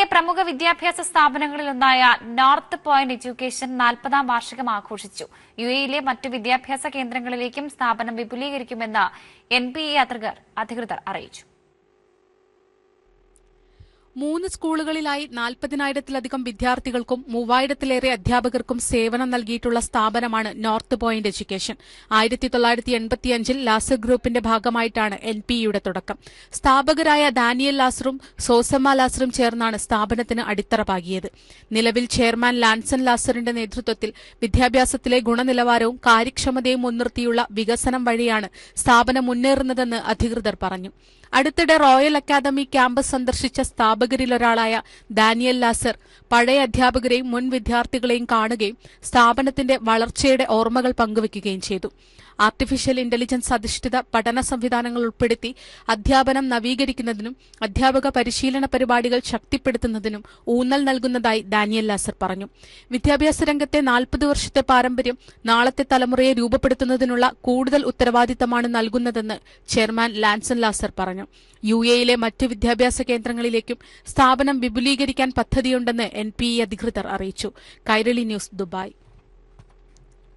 എയിലെ പ്രമുഖ വിദ്യാഭ്യാസ സ്ഥാപനങ്ങളിലൊന്നായ നോർത്ത് പോയിന്റ് എഡ്യൂക്കേഷൻ നാൽപ്പതാം വാർഷികം ആഘോഷിച്ചു. യു എയിലെ മറ്റു വിദ്യാഭ്യാസ കേന്ദ്രങ്ങളിലേക്കും സ്ഥാപനം വിപുലീകരിക്കുമെന്ന് എൻ പി എ അധികൃതർ അറിയിച്ചു. മൂന്ന് സ്കൂളുകളിലായി നാൽപ്പതിനായിരത്തിലധികം വിദ്യാർത്ഥികൾക്കും മൂവായിരത്തിലേറെ അധ്യാപകർക്കും സേവനം നൽകിയിട്ടുള്ള സ്ഥാപനമാണ് നോർത്ത് പോയിന്റ് എഡ്യൂക്കേഷൻ. ആയിരത്തി തൊള്ളായിരത്തി എൺപത്തിയഞ്ചിൽ ലാസർ ഗ്രൂപ്പിന്റെ ഭാഗമായിട്ടാണ് എൻ പി യുടെ തുടക്കം. സ്ഥാപകരായ ദാനിയൽ ലാസറും സോസമ്മ ലാസറും ചേർന്നാണ് സ്ഥാപനത്തിന് അടിത്തറ പാകിയത് നിലവിൽ ചെയർമാൻ ലാൻസൺ ലാസറിന്റെ നേതൃത്വത്തിൽ വിദ്യാഭ്യാസത്തിലെ ഗുണനിലവാരവും കാര്യക്ഷമതയും മുൻനിർത്തിയുള്ള വികസനം വഴിയാണ് സ്ഥാപനം മുന്നേറുന്നതെന്ന് അധികൃതർ പറഞ്ഞു. അടുത്തിടെ റോയൽ അക്കാദമി ക്യാമ്പസ് സന്ദർശിച്ച സ്ഥാപകരിലൊരാളായ ദാനിയൽ ലാസർ പഴയ അധ്യാപകരെയും മുൻ വിദ്യാർത്ഥികളെയും കാണുകയും സ്ഥാപനത്തിന്റെ വളർച്ചയുടെ ഓർമ്മകൾ പങ്കുവയ്ക്കുകയും ചെയ്തു. ആർട്ടിഫിഷ്യൽ ഇന്റലിജൻസ് അധിഷ്ഠിത പഠന സംവിധാനങ്ങൾ ഉൾപ്പെടുത്തി അധ്യാപനം നവീകരിക്കുന്നതിനും അധ്യാപക പരിശീലന പരിപാടികൾ ശക്തിപ്പെടുത്തുന്നതിനും ഊന്നൽ നൽകുന്നതായി ദാനിയൽ ലാസർ പറഞ്ഞു. വിദ്യാഭ്യാസ രംഗത്തെ നാൽപ്പത് വർഷത്തെ പാരമ്പര്യം നാളത്തെ തലമുറയെ രൂപപ്പെടുത്തുന്നതിനുള്ള കൂടുതൽ ഉത്തരവാദിത്തമാണ് നൽകുന്നതെന്ന് ചെയർമാൻ ലാൻസൺ ലാസർ പറഞ്ഞു. യു എയിലെ മറ്റ് വിദ്യാഭ്യാസ കേന്ദ്രങ്ങളിലേക്കും സ്ഥാപനം വിപുലീകരിക്കാൻ പദ്ധതിയുണ്ടെന്ന് എൻ പി ഇ അധികൃതർ അറിയിച്ചു. Kairali news Dubai.